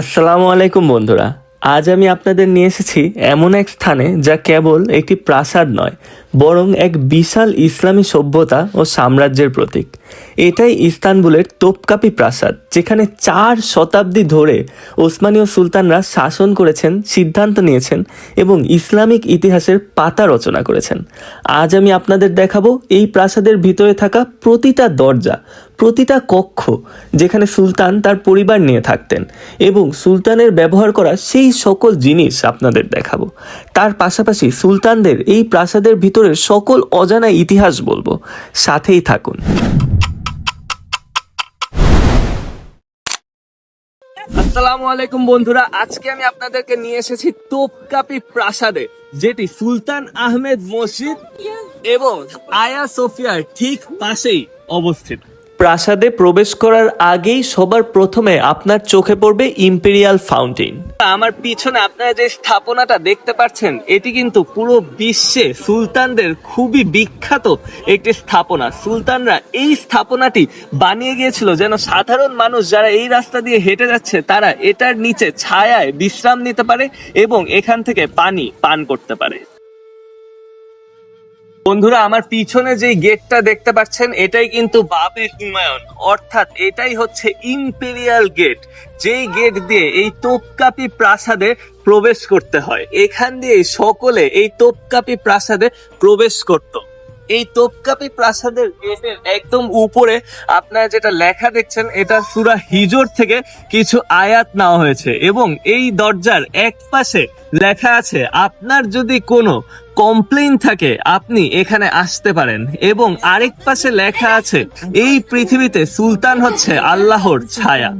আসসালামু আলাইকুম বন্ধুরা। আজ আমি আপনাদের নিয়ে এসেছি এমন এক স্থানে যা কেবল একটি প্রাসাদ নয় বরং এক বিশাল ইসলামী সভ্যতা ও সাম্রাজ্যের প্রতীক। এটাই ইস্তানবুলের তোপকাপি প্রাসাদ, যেখানে চার শতাব্দী ধরে ওসমানীয় সুলতানরা শাসন করেছেন, সিদ্ধান্ত নিয়েছেন এবং ইসলামিক ইতিহাসের পাতা রচনা করেছেন। আজ আমি আপনাদের দেখাবো এই প্রাসাদের ভিতরে থাকা প্রতিটা দরজা, প্রতিটা কক্ষ, যেখানে সুলতান তার পরিবার নিয়ে থাকতেন এবং সুলতানের ব্যবহার করা সেই সকল জিনিস আপনাদের দেখাবো। তার পাশাপাশি সুলতানদের এই প্রাসাদের ভিতরের সকল অজানা ইতিহাস বলব। সাথেই থাকুন। আসসালামু আলাইকুম বন্ধুরা, আজকে আমি আপনাদেরকে নিয়ে এসেছি তোপকাপি প্রাসাদে, যেটি সুলতান আহমেদ মসজিদ এবং আয়া সোফিয়ার ঠিক পাশেই অবস্থিত। প্রাসাদে প্রবেশ করার আগেই সবার প্রথমে আপনার চোখে পড়বে ইম্পেরিয়াল ফাউন্টেন আমার পিছনে আপনারা যে স্থাপনাটা দেখতে পাচ্ছেন, এটি কিন্তু পুরো বিশ্বে সুলতানদের খুবই বিখ্যাত একটি স্থাপনা। সুলতানরা এই স্থাপনাটি বানিয়ে গিয়েছিল যেন সাধারণ মানুষ যারা এই রাস্তা দিয়ে হেঁটে যাচ্ছে, তারা এটার নিচে ছায়ায় বিশ্রাম নিতে পারে এবং এখান থেকে পানি পান করতে পারে। বন্ধুরা, আমার পিছনে যে গেটটা দেখতে পাচ্ছেন, এটাই কিন্তু বাবে হুমায়ুন। অর্থাৎ এটাই হচ্ছে ইম্পেরিয়াল গেট। যেই গেট দিয়ে এই তোপকাপি প্রাসাদে প্রবেশ করতে হয়। এখান দিয়ে সকলে এই তোপকাপি প্রাসাদে প্রবেশ করত। এই তোপকাপি প্রাসাদের গেটের একদম উপরে আপনারা যেটা লেখা দেখছেন, এটা সুরা হিজোর থেকে কিছু আয়াত নেওয়া হয়েছে। এবং এই দরজার এক পাশে লেখা আছে, আপনার যদি কোনো কমপ্লেইন থাকে, আপনি এখানে আসতে পারেন। এবং আরেক পাশে লেখা আছে, এই পৃথিবীতে সুলতান হচ্ছে আল্লাহর ছায়া।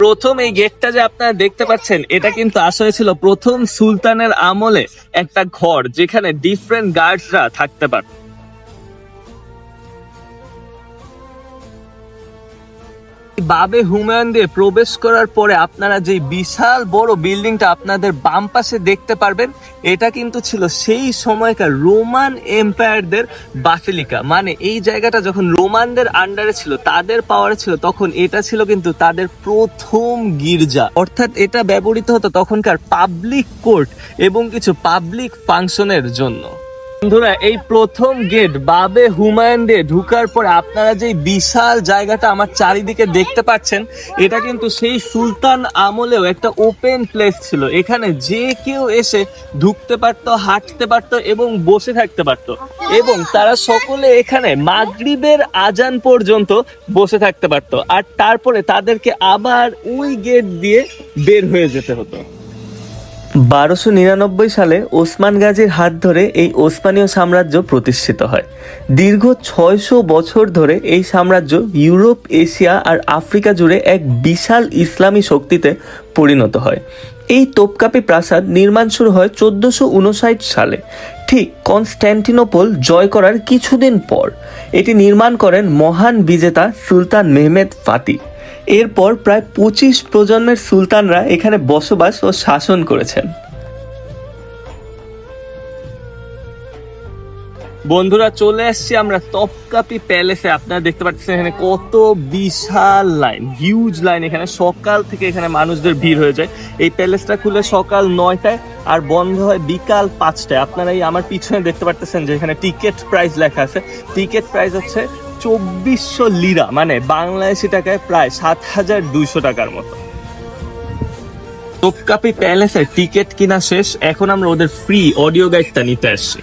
প্রথম এই গেটটা যে আপনারা দেখতে পাচ্ছেন, এটা কিন্তু আসলে ছিল প্রথম সুলতানের আমলে একটা ঘর, যেখানে ডিফারেন্ট গার্ডসরা থাকতে পারত। বাবে হুমায়ুন দিয়ে প্রবেশ করার পরে আপনারা যে বিশাল বড় বিল্ডিংটা আপনাদের বাম পাশে দেখতে পারবেন, এটা কিন্তু ছিল সেই সময়কার রোমান এম্পায়ারদের বাসিলিকা। মানে এই জায়গাটা যখন রোমানদের আন্ডারে ছিল, তাদের পাওয়ারে ছিল, তখন এটা ছিল কিন্তু তাদের প্রথম গির্জা। অর্থাৎ এটা ব্যবহৃত হতো তখনকার পাবলিক কোর্ট এবং কিছু পাবলিক ফাংশনের জন্য। বন্ধুরা, এই প্রথম গেট বাবে হুমায়ুন দিয়ে ঢুকার পরে আপনারা যে বিশাল জায়গাটা আমার চারিদিকে দেখতে পাচ্ছেন, এটা কিন্তু সেই সুলতান আমলেও একটা ওপেন প্লেস ছিল। এখানে যে কেউ এসে ঢুকতে পারতো, হাঁটতে পারতো এবং বসে থাকতে পারতো। এবং তারা সকলে এখানে মাগরিবের আজান পর্যন্ত বসে থাকতে পারতো। আর তারপরে তাদেরকে আবার ওই গেট দিয়ে বের হয়ে যেতে হতো। বারোশো নিরানব্বই সালে ওসমান গাজীর হাত ধরে এই ওসমানীয় সাম্রাজ্য প্রতিষ্ঠিত হয়। দীর্ঘ ছয়শো বছর ধরে এই সাম্রাজ্য ইউরোপ, এশিয়া আর আফ্রিকা জুড়ে এক বিশাল ইসলামী শক্তিতে পরিণত হয়। এই তোপকাপি প্রাসাদ নির্মাণ শুরু হয় চোদ্দোশো উনষাট সালে। ঠিক কনস্ট্যান্টিনোপল জয় করার কিছুদিন পর। এটি নির্মাণ করেন মহান বিজেতা সুলতান মেহমেদ ফাতি। এরপর প্রায় পঁচিশ প্রজন্মের সুলতানরা এখানে বসবাস ও শাসন করেছেন। বন্ধুরা, চলে আসছি আমরা তপকাপি প্যালেসে। আপনারা দেখতে পাচ্ছেন এখানে কত বিশাল লাইন, হিউজ লাইন। এখানে সকাল থেকে এখানে মানুষদের ভিড় হয়ে যায়। এই প্যালেসটা খুলে সকাল নয়টায় আর বন্ধ হয় বিকাল পাঁচটায়। আপনারা এই আমার পিছনে দেখতে পাচ্ছেন যে এখানে টিকিট প্রাইস লেখা আছে। টিকিট প্রাইস হচ্ছে চব্বিশশো লিরা মানে বাংলাদেশি টাকায় প্রায় সাত হাজার দুইশো টাকার মতো। তোপকাপি প্যালেসের টিকিট কিনা শেষ এখন আমরা ওদের ফ্রি অডিও গাইডটা নিতে আসছি।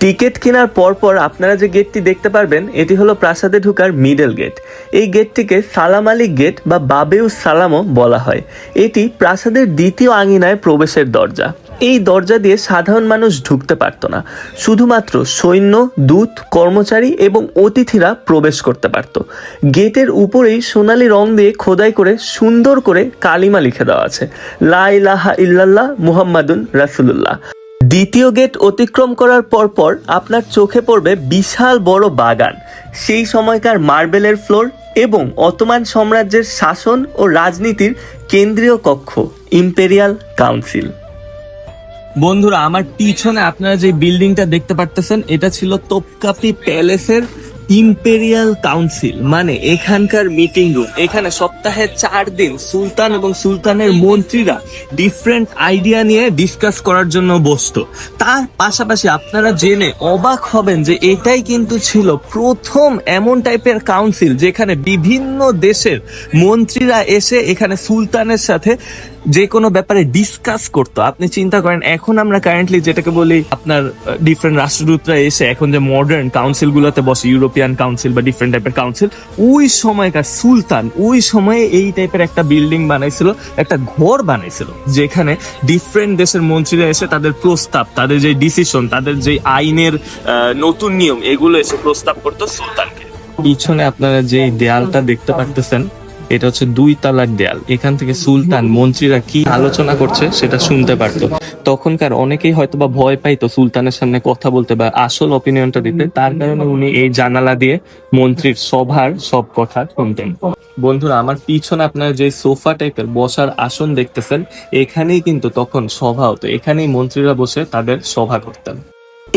টিকিট কেনার পরপর আপনারা যে গেটটি দেখতে পারবেন এটি হলো প্রাসাদে ঢুকার মিডল গেট এই গেটটিকে সালাম আলী গেট বা বাবেউ সালামও বলা হয়। এটি প্রাসাদের দ্বিতীয় আঙিনায় প্রবেশের দরজা। এই দরজা দিয়ে সাধারণ মানুষ ঢুকতে পারত না। শুধুমাত্র সৈন্য, দূত, কর্মচারী এবং অতিথিরা প্রবেশ করতে পারত। গেটের উপরেই সোনালি রং দিয়ে খোদাই করে সুন্দর করে কালিমা লিখে দেওয়া আছে, লা ইলাহা ইল্লাল্লাহ মুহাম্মাদুন রাসুলুল্লাহ। দ্বিতীয় গেট অতিক্রম করার পরপর আপনার চোখে পড়বে বিশাল বড় বাগান। সেই সময়কার মার্বেলের ফ্লোর এবং অটোমান সাম্রাজ্যের শাসন ও রাজনীতির কেন্দ্রীয় কক্ষ, ইম্পেরিয়াল কাউন্সিল। বন্ধুরা, আমার পিছনে আপনারা যে বিল্ডিংটা দেখতে পারতেছেন, এটা ছিল তোপকাপি প্যালেসের ইম্পেরিয়াল কাউন্সিল মানে এখানকার মিটিং রুম এখানে সপ্তাহে চার দিন সুলতান এবং সুলতানের মন্ত্রীরা ডিফারেন্ট আইডিয়া নিয়ে ডিসকাস করার জন্য বসত। তার পাশাপাশি আপনারা জেনে অবাক হবেন যে এটাই কিন্তু ছিল প্রথম এমন টাইপের কাউন্সিল যেখানে বিভিন্ন দেশের মন্ত্রীরা এসে এখানে সুলতানের সাথে যে কোনো ব্যাপারে ডিসকাস করতো। আপনি চিন্তা করেন, এখন আমরা কারেন্টলি যেটাকে বলি, আপনার ডিফারেন্ট রাষ্ট্রদূতরা এসে এখন যে মডার্ন কাউন্সিল গুলোতে বসে ইউরোপিয়ান কাউন্সিল বা ডিফারেন্ট টাইপের কাউন্সিল ওই সময়কার সুলতান, ওই সময়ে এই টাইপের একটা বিল্ডিং বানাইছিল, একটা ঘর বানাইছিল, যেখানে ডিফারেন্ট দেশের মন্ত্রীরা এসে তাদের প্রস্তাব, তাদের যে ডিসিশন তাদের যে আইনের নতুন নিয়ম, এগুলো এসে প্রস্তাব করতো সুলতানকে। পিছনে আপনারা যে দেয়ালটা দেখতে পারতেছেন এটা হচ্ছে দুই তালার দেয়াল। এখান থেকে সুলতান মন্ত্রীরা কি আলোচনা করছে সেটা শুনতে পারতো। তখনকার অনেকেই হয়তো বা ভয় পাইতো সুলতানের সামনে কথা বলতে বা আসল অপিনিয়নটা দিতে। তার কারণে উনি এই জানালা দিয়ে মন্ত্রীর সভার সব কথা শুনতেন। বন্ধুরা, আমার পিছনে আপনারা যে সোফা টাইপের বসার আসন দেখতেছেন, এখানেই কিন্তু তখন সভা হতো। এখানেই মন্ত্রীরা বসে তাদের সভা করতেন।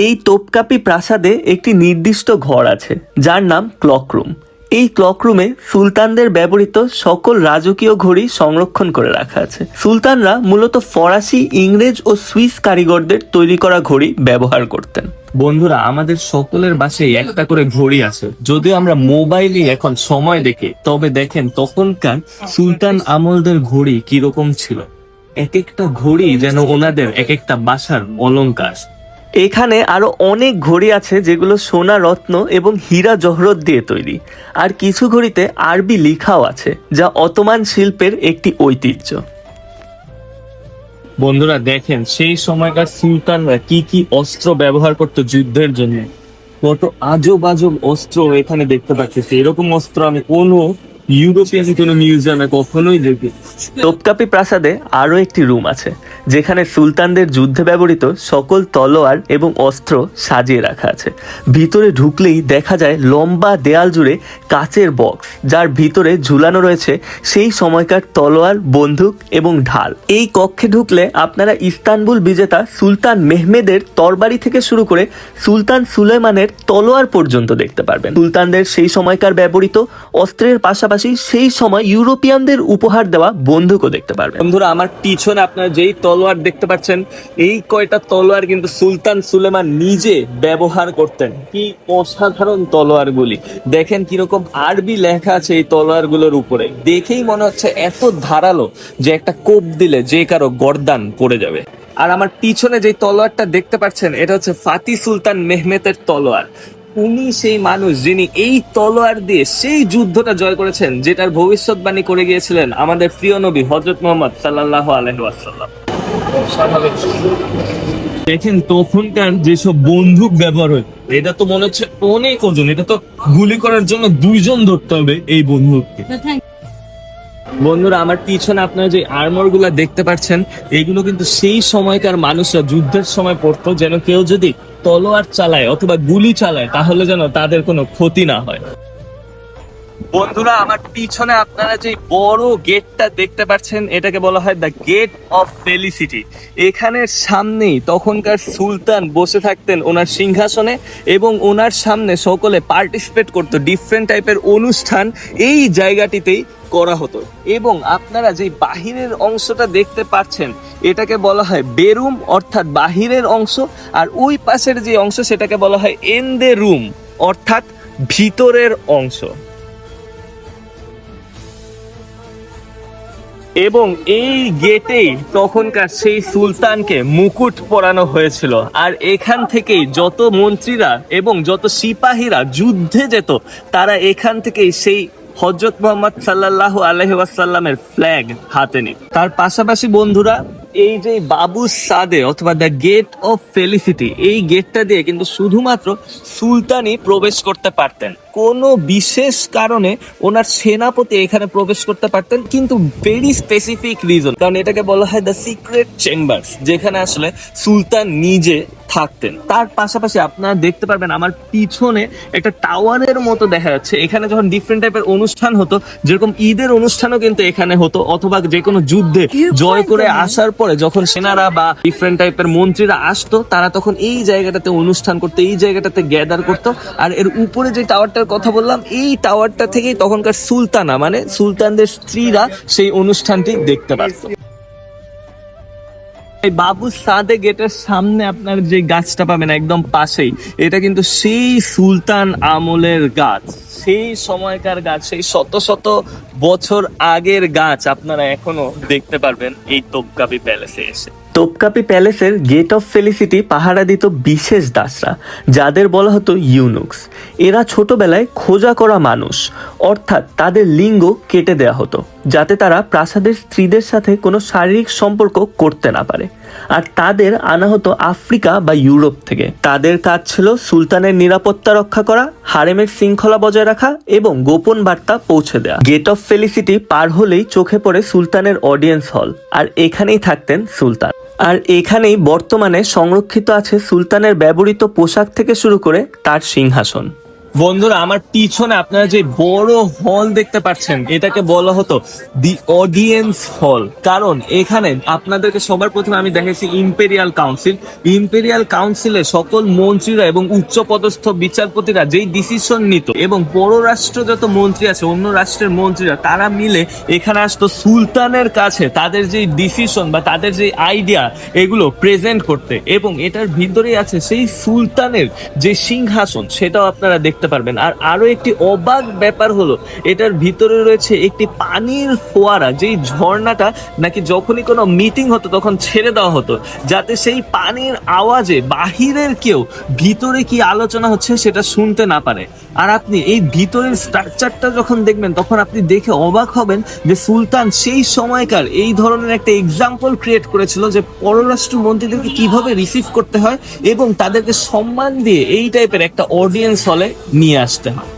এই তোপকাপি প্রাসাদে একটি নির্দিষ্ট ঘর আছে, যার নাম ক্লক রুম। এই ক্লক রুমে সুলতানদের ব্যবহৃত সকল রাজকীয় ঘড়ি সংরক্ষণ করে রাখা আছে। সুলতানরা মূলত ফরাসি, ইংরেজ ও সুইস কারিগরদের তৈরি করা ঘড়ি ব্যবহার করতেন। বন্ধুরা, আমাদের সকলের বাসায় একটা করে ঘড়ি আছে। যদিও আমরা মোবাইলে এখন সময় দেখি, তবে দেখেন তখনকার সুলতান আমলদের ঘড়ি কীরকম ছিল। এক একটা ঘড়ি যেন ওনাদের এক একটা বাসার অলংকার এখানে আরও অনেক ঘড়ি আছে যেগুলো সোনা রত্ন এবং হীরা জহরত দিয়ে তৈরি। আর কিছু ঘড়িতে আরবি লেখাও আছে, যা অতমান শিল্পের একটি ঐতিহ্য। বন্ধুরা, দেখেন, সেই সময়কার সুলতানরা কি কি অস্ত্র ব্যবহার করতো যুদ্ধের জন্য। কত আজব আজব অস্ত্র এখানে দেখতে পাচ্ছি। এরকম অস্ত্র আমি কোনো ইউরোপিয়ান কোনো মিউজিয়ামে কখনোই দেখি তোপকাপি প্রাসাদে আরও একটি রুম আছে, যেখানে সুলতানদের যুদ্ধে ব্যবহৃত সকল তলোয়ার এবং অস্ত্র সাজিয়ে রাখা আছে। ভিতরে ঢুকলেই দেখা যায় লম্বা দেয়াল জুড়ে কাচের বক্স, যার ভিতরে ঝুলানো রয়েছে সেই সময়কার তলোয়ার, বন্দুক এবং ঢাল। এই কক্ষে ঢুকলে আপনারা ইস্তানবুল বিজেতা সুলতান মেহমেদের তরবারি থেকে শুরু করে সুলতান সুলেমানের তলোয়ার পর্যন্ত দেখতে পারবেন। সুলতানদের সেই সময়কার ব্যবহৃত অস্ত্রের পাশাপাশি সেই সময় ইউরোপিয়ানদের উপহার দেওয়া বন্দুকও দেখতে পারবেন। বন্ধুরা, আমার পিছনে আপনারা যেই তলোয়ার দেখতে পাচ্ছেন, এই কয়টা তলোয়ার কিন্তু সুলতান সুলেমান নিজে ব্যবহার করতেন। কি অসাধারণ তলোয়ারগুলি। দেখেন কীরকম আরবি লেখা আছে এই তলোয়ারগুলোর উপরে। দেখেই মনে হচ্ছে এত ধারালো যে একটা কোপ দিলে যে কারও গর্দান পড়ে যাবে। আর আমার পিছনে যে তলোয়ারটা দেখতে পাচ্ছেন, এটা হচ্ছে ফাতি সুলতান মেহমেতের তলোয়ার। উনি সেই মানুষ যিনি এই তলোয়ার দিয়ে সেই যুদ্ধটা জয় করেছেন যেটার ভবিষ্যৎবাণী করে গিয়েছিলেন আমাদের প্রিয় নবী হজরত মোহাম্মদ সাল্লাহ আলহাসাল্লাম দেখেন তখনকার যেসব বন্দুক ব্যবহার হয় এটা তো মনে হচ্ছে অনেক ওজন এটা তো গুলি করার জন্য দুইজন ধরতে হবে এই বন্দুককে। বন্ধুরা আমার পিছনে আপনারা যে আর্মরগুলা দেখতে পাচ্ছেন এগুলো কিন্তু সেই সময়কার মানুষরা যুদ্ধের সময় পড়তো যেন কেউ যদি তলোয়ার চালায় অথবা গুলি চালায় তাহলে যেন তাদের কোনো ক্ষতি না হয়। বন্ধুরা, আমার পিছনে আপনারা যে বড় গেটটা দেখতে পাচ্ছেন, এটাকে বলা হয় দ্য গেট অফ ফেলিসিটি এখানের সামনেই তখনকার সুলতান বসে থাকতেন ওনার সিংহাসনে এবং ওনার সামনে সকলে পার্টিসিপেট করতো ডিফারেন্ট টাইপের অনুষ্ঠান এই জায়গাটিতেই করা হতো। এবং আপনারা যে বাহিরের অংশটা দেখতে পাচ্ছেন, এটাকে বলা হয় বেরুম, অর্থাৎ বাহিরের অংশ, আর ওই পাশের যে অংশ, সেটাকে বলা হয় এন্দে রুম অর্থাৎ ভিতরের অংশ। এবং এই গেটেই তখনকার সেই সুলতানকে মুকুট পরানো হয়েছিল। আর এখান থেকেই যত মন্ত্রীরা এবং যত সিপাহীরা যুদ্ধে যেত, তারা এখান থেকেই সেই হজরত মোহাম্মদ সাল্লাহ আলহ্লামের ফ্ল্যাগ হাতে নিত। তার পাশাপাশি বন্ধুরা এই যে বাবু সাদে অথবা দ্য গেট অফ ফেলিসিটি এই গেটটা দিয়ে কিন্তু শুধুমাত্র সুলতানই প্রবেশ করতে পারতেন। কোনো বিশেষ কারণে ওনার সেনাপতি এখানে প্রবেশ করতে পারতেন কিন্তু ভেরি স্পেসিফিক রিজন কারণ এটাকে বলা হয় দ্য সিক্রেট চেম্বার্স যেখানে আসলে সুলতান নিজে থাকতেন। তার পাশাপাশি আপনারা দেখতে পারবেন আমার পিছনে একটা টাওয়ারের মতো দেখা যাচ্ছে। এখানে যখন ডিফারেন্ট টাইপের অনুষ্ঠান হতো যেরকম ঈদের অনুষ্ঠানও কিন্তু এখানে হতো অথবা যে কোনো যুদ্ধে জয় করে আসার পরে যখন সেনারা বা ডিফারেন্ট টাইপের মন্ত্রীরা আসতো, তারা তখন এই জায়গাটাতে অনুষ্ঠান করতো, এই জায়গাটাতে গ্যাদার করতো। আর এর উপরে যে টাওয়ারটার কথা বললাম, এই টাওয়ারটা থেকেই তখনকার সুলতানা মানে সুলতানদের স্ত্রীরা সেই অনুষ্ঠানটি দেখতে পারতো। এই বাবু সাদে গেটের সামনে আপনার যে গাছটা পাবেন একদম পাশেই, এটা কিন্তু সেই সুলতান আমলের গাছ, সেই সময়কার গাছ, সেই শত শত বছর আগের গাছ আপনারা এখনও দেখতে পারবেন এই তোপকাপি প্যালেসে এসে। তোপকাপি প্যালেসের গেট অফ ফেলিসিটি পাহারা দিত বিশেষ দাসরা, যাদের বলা হতো ইউনুক্স। এরা ছোটবেলায় খোঁজা করা মানুষ, অর্থাৎ তাদের লিঙ্গ কেটে দেওয়া হতো, যাতে তারা প্রাসাদের স্ত্রীদের সাথে কোনো শারীরিক সম্পর্ক করতে না পারে। আর তাদের আনা হতো আফ্রিকা বা ইউরোপ থেকে। তাদের কাজ ছিল সুলতানের নিরাপত্তা রক্ষা করা, হারেমের শৃঙ্খলা বজায় রাখা এবং গোপন বার্তা পৌঁছে দেওয়া গেট অফ ফেলিসিটি পার হলেই চোখে পড়ে সুলতানের অডিয়েন্স হল, আর এখানেই থাকতেন সুলতান। আর এখানেই বর্তমানে সংরক্ষিত আছে সুলতানের ব্যবহৃত পোশাক থেকে শুরু করে তার সিংহাসন। বন্ধুরা, আমার পিছনে আপনারা যে বড় হল দেখতে পাচ্ছেন, এটাকে বলা হতো দি অডিয়েন্স হল কারণ এখানে আপনাদেরকে সবার প্রথমে আমি দেখেছি ইম্পেরিয়াল কাউন্সিল ইম্পেরিয়াল কাউন্সিলে সকল মন্ত্রীরা এবং উচ্চ পদস্থ বিচারপতিরা যেই ডিসিশন নিত, এবং পররাষ্ট্র যত মন্ত্রী আছে, অন্য রাষ্ট্রের মন্ত্রীরা, তারা মিলে এখানে আসতো সুলতানের কাছে তাদের যেই ডিসিশন বা তাদের যে আইডিয়া এগুলো প্রেজেন্ট করতে। এবং এটার ভিতরেই আছে সেই সুলতানের যে সিংহাসন, সেটাও আপনারা দেখতে পারবেন। আর আরও একটি অবাক ব্যাপার হলো, এটার ভিতরে রয়েছে একটি পানির ফোয়ারা, যেই ঝর্ণাটা নাকি যখনই কোনো মিটিং হতো তখন ছেড়ে দেওয়া হতো, যাতে সেই পানির আওয়াজে বাহিরের কেউ ভিতরে কি আলোচনা হচ্ছে সেটা শুনতে না পারে। আর আপনি এই ভিতরের স্ট্রাকচারটা যখন দেখবেন, তখন আপনি দেখে অবাক হবেন যে সুলতান সেই সময়কার এই ধরনের একটা এক্সাম্পল ক্রিয়েট করেছিল যে পররাষ্ট্র মন্ত্রীদেরকে কীভাবে রিসিভ করতে হয় এবং তাদেরকে সম্মান দিয়ে এই টাইপের একটা অডিয়েন্স হলে নিয়ে আসতে হয়।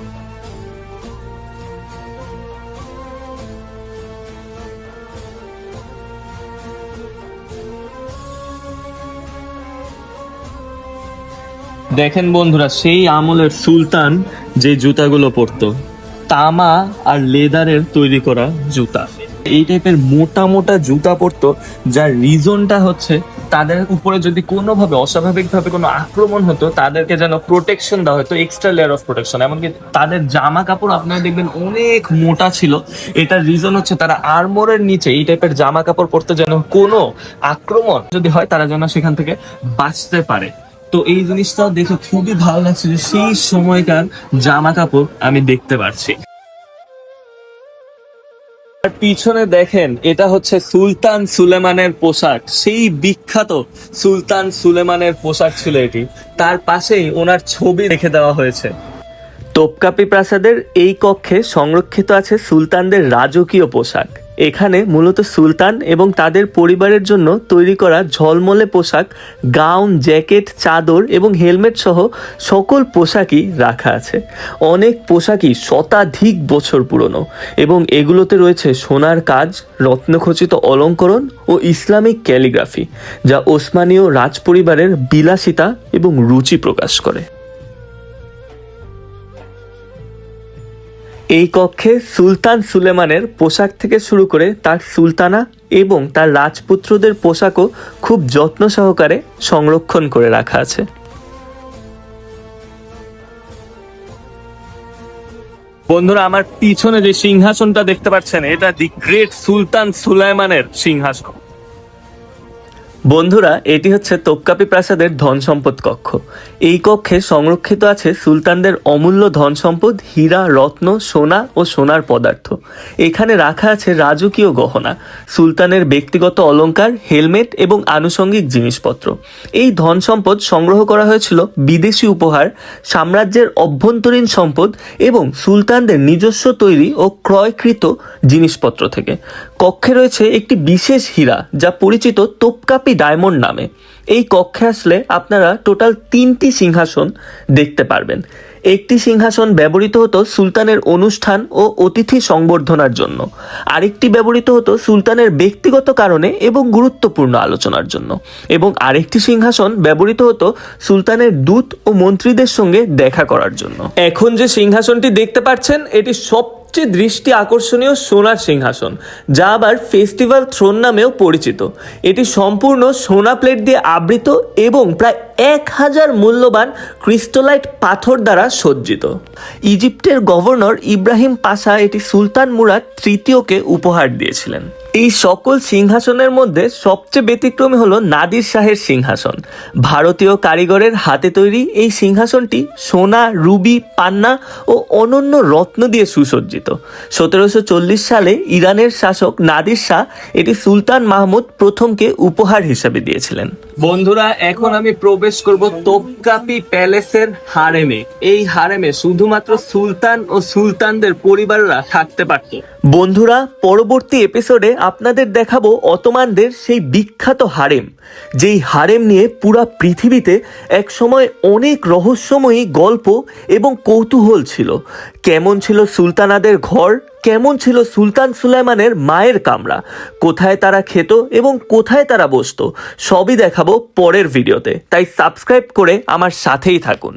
দেখেন বন্ধুরা, সেই আমলের সুলতান যে জুতাগুলো পরতো, তামা আর লেদারের তৈরি করা জুতা। এই টাইপের মোটা মোটা জুতা পরতো, যার রিজনটা হচ্ছে তাদের উপরে যদি কোনোভাবে অস্বাভাবিকভাবে কোনো আক্রমণ হতো, তাদেরকে যেন প্রোটেকশন দেওয়া হতো এক্সট্রা লেয়ার অফ প্রোটেকশন এমনকি তাদের জামা কাপড় আপনারা দেখবেন অনেক মোটা ছিল। এটার রিজন হচ্ছে তারা আর্মোরের নিচে এই টাইপের জামা কাপড় পরতে যেন কোনো আক্রমণ যদি হয়, তারা যেন সেখান থেকে বাঁচতে পারে। তো এই জিনিসটা দেখে খুবই ভালো লাগছে যে সেই সময়কার জামা কাপড় আমি দেখতে পারছি। পিছনে দেখেন, এটা হচ্ছে সুলতান সুলেমানের পোশাক। সেই বিখ্যাত সুলতান সুলেমানের পোশাক ছিল এটি। তার পাশেই ওনার ছবি রেখে দেওয়া হয়েছে। তোপকাপি প্রাসাদের এই কক্ষে সংরক্ষিত আছে সুলতানদের রাজকীয় পোশাক। এখানে মূলত সুলতান এবং তাদের পরিবারের জন্য তৈরি করা ঝলমলে পোশাক, গাউন, জ্যাকেট, চাদর এবং হেলমেট সহ সকল পোশাকই রাখা আছে। অনেক পোশাকই শতাধিক বছর পুরনো এবং এগুলোতে রয়েছে সোনার কাজ, রত্নখচিত অলঙ্করণ ও ইসলামিক ক্যালিগ্রাফি, যা ওসমানীয় রাজপরিবারের বিলাসিতা এবং রুচি প্রকাশ করে। এই কক্ষে সুলতান সুলেমানের পোশাক থেকে শুরু করে তার সুলতানা এবং তার রাজপুত্রদের পোশাকও খুব যত্ন সহকারে সংরক্ষণ করে রাখা আছে। বন্ধুরা, আমার পিছনে যে সিংহাসনটা দেখতে পাচ্ছেন, এটা দি গ্রেট সুলতান সুলাইমানের সিংহাসন। বন্ধুরা, এটি হচ্ছে তোপকাপি প্রাসাদের ধন সম্পদ কক্ষ। এই কক্ষে সংরক্ষিত আছে সুলতানদের অমূল্য ধন সম্পদ, হীরা, রত্ন, সোনা ও সোনার পদার্থ। এখানে রাখা আছে রাজকীয় গহনা, সুলতানের ব্যক্তিগত অলংকার, হেলমেট এবং আনুষঙ্গিক জিনিসপত্র। এই ধন সম্পদ সংগ্রহ করা হয়েছিল বিদেশি উপহার, সাম্রাজ্যের অভ্যন্তরীণ সম্পদ এবং সুলতানদের নিজস্ব তৈরি ও ক্রয়কৃত জিনিসপত্র থেকে। কক্ষে রয়েছে একটি বিশেষ হীরা, যা পরিচিত তোপকাপি ডায়মন্ড নামে। এই কক্ষে আসলে আপনারা টোটাল তিনটি সিংহাসন দেখতে পারবেন। একটি সিংহাসন ব্যবহৃত হতো সুলতানের অনুষ্ঠান ও অতিথি সংবর্ধনার জন্য। আরেকটি ব্যবহৃত হতো সুলতানের ব্যক্তিগত কারণে এবং গুরুত্বপূর্ণ আলোচনার জন্য। এবং আরেকটি সিংহাসন ব্যবহৃত হতো সুলতানের দূত ও মন্ত্রীদের সঙ্গে দেখা করার জন্য। এখন যে সিংহাসনটি দেখতে পাচ্ছেন, এটি সব সবচেয়ে দৃষ্টি আকর্ষণীয় সোনার সিংহাসন, যা আবার ফেস্টিভ্যাল থ্রোন নামেও পরিচিত। এটি সম্পূর্ণ সোনা প্লেট দিয়ে আবৃত এবং প্রায় এক হাজার মূল্যবান ক্রিস্টোলাইট পাথর দ্বারা সজ্জিত। ইজিপ্টের গভর্নর ইব্রাহিম পাশা এটি সুলতান মুরাদ তৃতীয়কে উপহার দিয়েছিলেন। এই সকল সিংহাসনের মধ্যে সবচেয়ে ব্যতিক্রমী হলো নাদির শাহের সিংহাসন। ভারতীয় কারিগরের হাতে তৈরি এই সিংহাসনটি সোনা রুবি পান্না ও অনন্য রত্ন দিয়ে সুসজ্জিত। সতেরোশো চল্লিশ সালে ইরানের শাসক নাদির শাহ এটি সুলতান মাহমুদ প্রথমকে উপহার হিসেবে দিয়েছিলেন। বন্ধুরা এখন আমি প্রবেশ করব তোপকাপি প্যালেসের হারেমে। এই হারেমে শুধুমাত্র সুলতান ও সুলতানদের পরিবাররা থাকতে পারত। বন্ধুরা পরবর্তী এপিসোডে আপনাদের দেখাবো অতমানদের সেই বিখ্যাত হারেম। যেই হারেম নিয়ে পুরা পৃথিবীতে একসময় অনেক রহস্যময়ী গল্প এবং কৌতূহল ছিল। কেমন ছিল সুলতানাদের ঘর? কেমন ছিল সুলতান সুলাইমানের মায়ের কামরা? কোথায় তারা খেত এবং কোথায় তারা বসতো? সবই দেখাবো পরের ভিডিওতে। তাই সাবস্ক্রাইব করে আমার সাথেই থাকুন।